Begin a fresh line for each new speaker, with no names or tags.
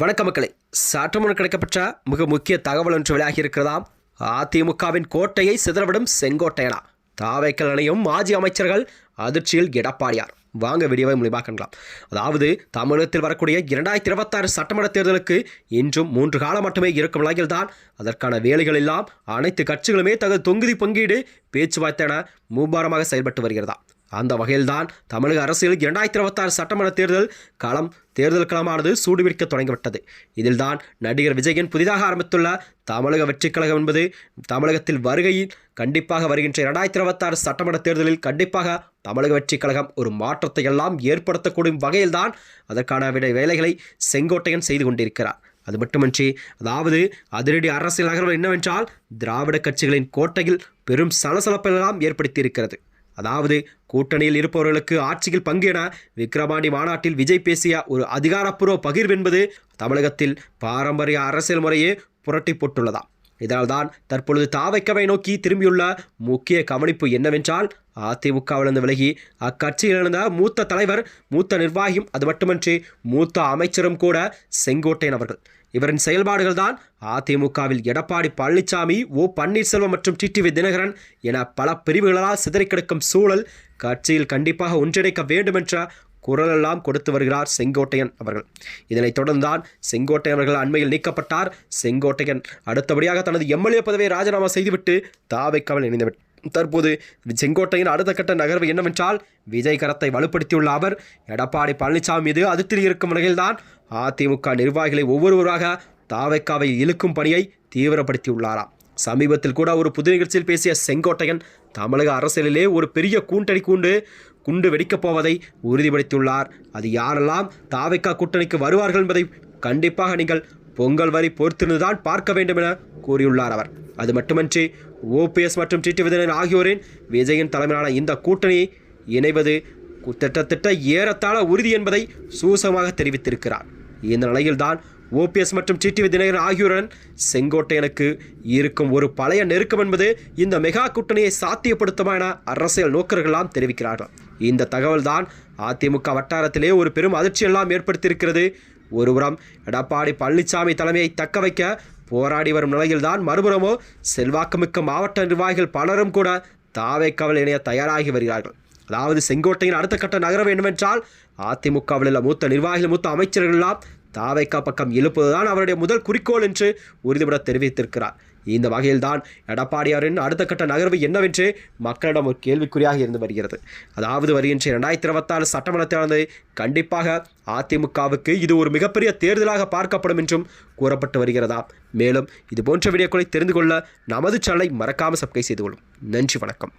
வணக்க மக்களை சற்றுமுன் கிடைக்கப்பட்ட மிக முக்கிய தகவல் ஒன்று வெளியாகி இருக்கிறதாம் அதிமுகவின் கோட்டையை சிதறவிடும் செங்கோட்டையனா தாவைக்கல் அணையும் மாஜி அமைச்சர்கள் அதிர்ச்சியில் எடப்பாடியார் வாங்க வீடியோவை முடிவாக அதாவது தமிழகத்தில் வரக்கூடிய இரண்டாயிரத்தி இருபத்தாறு சட்டமன்ற தேர்தலுக்கு இன்றும் மூன்று காலம் மட்டுமே இருக்கும் நிலையில் தான் அதற்கான வேலைகள் எல்லாம் அனைத்து கட்சிகளுமே தங்கள் தொங்குதி பங்கீடு பேச்சுவார்த்தை என செயல்பட்டு வருகிறதா அந்த வகையில்தான் தமிழக அரசியல் இரண்டாயிரத்தி இருபத்தாறு சட்டமன்ற தேர்தல் களம் தேர்தல் களமானது சூடுபிடிக்க தொடங்கிவிட்டது இதில்தான் நடிகர் விஜயன் புதிதாக ஆரம்பித்துள்ள தமிழக வெற்றிக் கழகம் என்பது தமிழகத்தில் வருகையில் கண்டிப்பாக வருகின்ற இரண்டாயிரத்தி இருபத்தாறு சட்டமன்ற தேர்தலில் கண்டிப்பாக தமிழக வெற்றிக் கழகம் ஒரு மாற்றத்தை எல்லாம் ஏற்படுத்தக்கூடிய வகையில்தான் அதற்கான வேலைகளை செங்கோட்டையன் செய்து கொண்டிருக்கிறார் அது மட்டுமன்றி அதாவது அதிரடி அரசியல் நகர்வு என்னவென்றால் திராவிட கட்சிகளின் கோட்டையில் பெரும் சலசலப்பெல்லாம் ஏற்படுத்தியிருக்கிறது அதாவது கூட்டணியில் இருப்பவர்களுக்கு ஆட்சியில் பங்கேன என விக்கிரவாண்டி மாநாட்டில் விஜய் பேசிய ஒரு அதிகாரப்பூர்வ பகிர்வு என்பது தமிழகத்தில் பாரம்பரிய அரசியல் முறையே புரட்டி போட்டுள்ளதா இதனால்தான் தற்பொழுது தாவைக்கவை நோக்கி திரும்பியுள்ள முக்கிய கவனிப்பு என்னவென்றால் அதிமுகவிலிருந்து விலகி அக்கட்சியில் இருந்த மூத்த தலைவர் மூத்த நிர்வாகியும் அது மட்டுமன்றி மூத்த அமைச்சரும் கூட செங்கோட்டையன் அவர்கள் இவரின் செயல்பாடுகள் தான் அதிமுகவில் எடப்பாடி பழனிசாமி ஓ பன்னீர்செல்வம் மற்றும் டிடிவி தினகரன் என பல பிரிவுகளால் கிடக்கும் சூழல் கட்சியில் கண்டிப்பாக ஒன்றிணைக்க வேண்டுமென்ற குரலெல்லாம் கொடுத்து வருகிறார் செங்கோட்டையன் அவர்கள் இதனைத் தொடர்ந்தான் செங்கோட்டையன் அவர்கள் அண்மையில் நீக்கப்பட்டார் செங்கோட்டையன் அடுத்தபடியாக தனது எம்எல்ஏ பதவியை ராஜினாமா செய்துவிட்டு தாவைக்காமல் இணைந்துவிட்டார் தற்போது செங்கோட்டையின் அடுத்த கட்ட நகர்வு என்னவென்றால் விஜய் கரத்தை வலுப்படுத்தியுள்ள அவர் எடப்பாடி பழனிசாமி மீது அதிர்த்தில் இருக்கும் வகையில்தான் அதிமுக நிர்வாகிகளை ஒவ்வொருவராக தாவைக்காவை இழுக்கும் பணியை தீவிரப்படுத்தியுள்ளாராம் சமீபத்தில் கூட ஒரு புது நிகழ்ச்சியில் பேசிய செங்கோட்டையன் தமிழக அரசியலிலே ஒரு பெரிய கூண்டடி கூண்டு குண்டு வெடிக்கப் போவதை உறுதிப்படுத்தியுள்ளார் அது யாரெல்லாம் தாவைக்கா கூட்டணிக்கு வருவார்கள் என்பதை கண்டிப்பாக நீங்கள் பொங்கல் வரி பொறுத்திருந்துதான் பார்க்க வேண்டும் என கூறியுள்ளார் அவர் அது மட்டுமன்றி ஓபிஎஸ் மற்றும் டிடிவிதனன் ஆகியோரின் விஜயின் தலைமையிலான இந்த கூட்டணியை இணைவது திட்டத்திட்ட ஏறத்தாழ உறுதி என்பதை சூசமாக தெரிவித்திருக்கிறார் இந்த நிலையில்தான் ஓபிஎஸ் மற்றும் டிடி தினகரன் ஆகியோருடன் செங்கோட்டையனுக்கு இருக்கும் ஒரு பழைய நெருக்கம் என்பது இந்த மெகா கூட்டணியை சாத்தியப்படுத்துமா என அரசியல் நோக்கர்களாம் தெரிவிக்கிறார்கள் இந்த தகவல் தான் அதிமுக வட்டாரத்திலே ஒரு பெரும் அதிர்ச்சியெல்லாம் ஏற்படுத்தியிருக்கிறது ஒருபுறம் எடப்பாடி பழனிசாமி தலைமையை தக்க வைக்க போராடி வரும் நிலையில்தான் மறுபுறமோ செல்வாக்குமிக்க மாவட்ட நிர்வாகிகள் பலரும் கூட தாவை கவல் இணைய தயாராகி வருகிறார்கள் அதாவது செங்கோட்டையின் அடுத்த கட்ட நகர வேண்டுமென்றால் அதிமுகவில் உள்ள மூத்த நிர்வாகிகள் மூத்த அமைச்சர்களெல்லாம் தாவைக்கா பக்கம் எழுப்புவதுதான் அவருடைய முதல் குறிக்கோள் என்று உறுதிபட தெரிவித்திருக்கிறார் இந்த வகையில்தான் எடப்பாடியாரின் அடுத்த கட்ட நகர்வு என்னவென்று மக்களிடம் ஒரு கேள்விக்குறியாக இருந்து வருகிறது அதாவது வருகின்ற இரண்டாயிரத்தி இருபத்தாறு சட்டமன்ற கண்டிப்பாக அதிமுகவுக்கு இது ஒரு மிகப்பெரிய தேர்தலாக பார்க்கப்படும் என்றும் கூறப்பட்டு வருகிறதா மேலும் இதுபோன்ற வீடியோக்களை தெரிந்து கொள்ள நமது சேனலை மறக்காமல் சப்ஸ்கிரைப் செய்து கொள்ளும் நன்றி வணக்கம்